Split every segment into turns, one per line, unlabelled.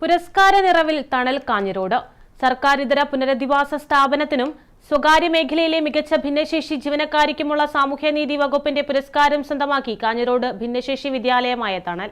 പുരസ്കാര നിറവിൽ തണൽ കാഞ്ഞിരോട്. സർക്കാരിതര പുനരധിവാസ സ്ഥാപനത്തിനും സ്വകാര്യ മേഖലയിലെ മികച്ച ഭിന്നശേഷി ജീവനക്കാരിക്കുമുള്ള സാമൂഹ്യനീതി വകുപ്പിന്റെ പുരസ്കാരം സ്വന്തമാക്കി കാഞ്ഞിരോട് ഭിന്നശേഷി വിദ്യാലയമായ തണൽ.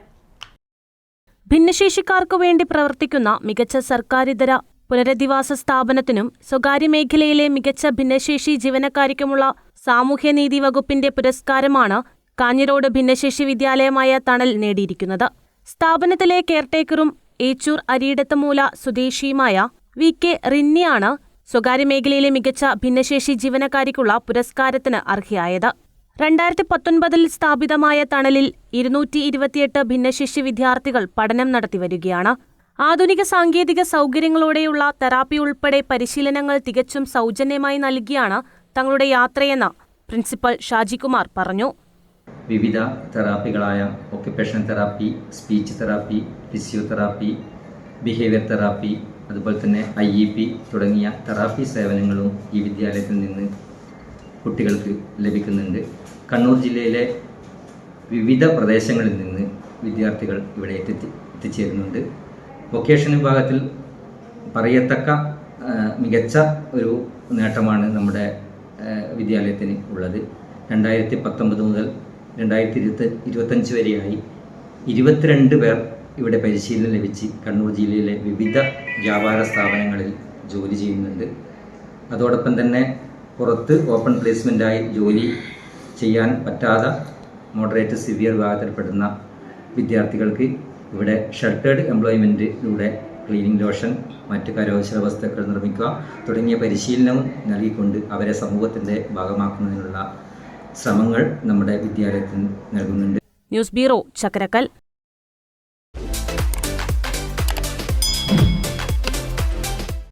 ഭിന്നശേഷിക്കാർക്കു വേണ്ടി പ്രവർത്തിക്കുന്ന മികച്ച സർക്കാരിതര പുനരധിവാസ സ്ഥാപനത്തിനും സ്വകാര്യ മേഖലയിലെ മികച്ച ഭിന്നശേഷി ജീവനക്കാരിക്കുമുള്ള സാമൂഹ്യനീതി വകുപ്പിന്റെ പുരസ്കാരമാണ് കാഞ്ഞിരോട് ഭിന്നശേഷി വിദ്യാലയമായ തണൽ നേടിയിരിക്കുന്നത്. സ്ഥാപനത്തിലെ കെയർടേക്കറും ഏച്ചൂർ അരിയിടത്തമൂല സ്വദേശിയുമായ വി കെ റിന്നിയാണ് സ്വകാര്യ മേഖലയിലെ മികച്ച ഭിന്നശേഷി ജീവനക്കാരിക്കുള്ള പുരസ്കാരത്തിന് അർഹയായത്. രണ്ടായിരത്തി പത്തൊൻപതിൽ സ്ഥാപിതമായ തണലിൽ ഇരുന്നൂറ്റി ഇരുപത്തിയെട്ട് ഭിന്നശേഷി വിദ്യാർത്ഥികൾ പഠനം നടത്തിവരികയാണ്. ആധുനിക സാങ്കേതിക സൗകര്യങ്ങളോടെയുള്ള തെറാപ്പി ഉൾപ്പെടെ പരിശീലനങ്ങൾ തികച്ചും സൗജന്യമായി നൽകിയാണ് തങ്ങളുടെ യാത്രയെന്ന് പ്രിൻസിപ്പൽ ഷാജികുമാർ പറഞ്ഞു.
വിവിധ തെറാപ്പികളായ occupation therapy speech therapy physiotherapy behaviour therapy അതുപോലെ തന്നെ ഐ ഇ പി തുടങ്ങിയ തെറാപ്പി സേവനങ്ങളും ഈ വിദ്യാലയത്തിൽ നിന്ന് കുട്ടികൾക്ക് ലഭിക്കുന്നുണ്ട്. കണ്ണൂർ ജില്ലയിലെ വിവിധ പ്രദേശങ്ങളിൽ നിന്ന് വിദ്യാർത്ഥികൾ ഇവിടെ എത്തി എത്തിച്ചേരുന്നുണ്ട്. വൊക്കേഷൻ വിഭാഗത്തിൽ പറയത്തക്ക മികച്ച ഒരു നേട്ടമാണ് നമ്മുടെ വിദ്യാലയത്തിന് ഉള്ളത്. രണ്ടായിരത്തി പത്തൊമ്പത് മുതൽ രണ്ടായിരത്തി ഇരുപത്തി ഇരുപത്തഞ്ച് വരെയായി. ഇരുപത്തിരണ്ട് പേർ ഇവിടെ പരിശീലനം ലഭിച്ച് കണ്ണൂർ ജില്ലയിലെ വിവിധ വ്യാപാര സ്ഥാപനങ്ങളിൽ ജോലി ചെയ്യുന്നുണ്ട്. അതോടൊപ്പം തന്നെ പുറത്ത് ഓപ്പൺ പ്ലേസ്മെന്റായി ജോലി ചെയ്യാൻ പറ്റാതെ മോഡറേറ്റ് സിവിയർ വിഭാഗത്തിൽപ്പെടുന്ന വിദ്യാർത്ഥികൾക്ക് ഇവിടെ ഷെൽട്ടേഡ് എംപ്ലോയ്മെന്റിലൂടെ ക്ലീനിങ് ലോഷൻ മറ്റ് കരകൗശല വസ്തുക്കൾ നിർമ്മിക്കുക തുടങ്ങിയ പരിശീലനവും നൽകിക്കൊണ്ട് അവരെ സമൂഹത്തിന്റെ ഭാഗമാക്കുന്നതിനുള്ള ശ്രമങ്ങൾ നമ്മുടെ വിദ്യാലയത്തിന് നൽകുന്നുണ്ട്.
News bureau Chakkarakkal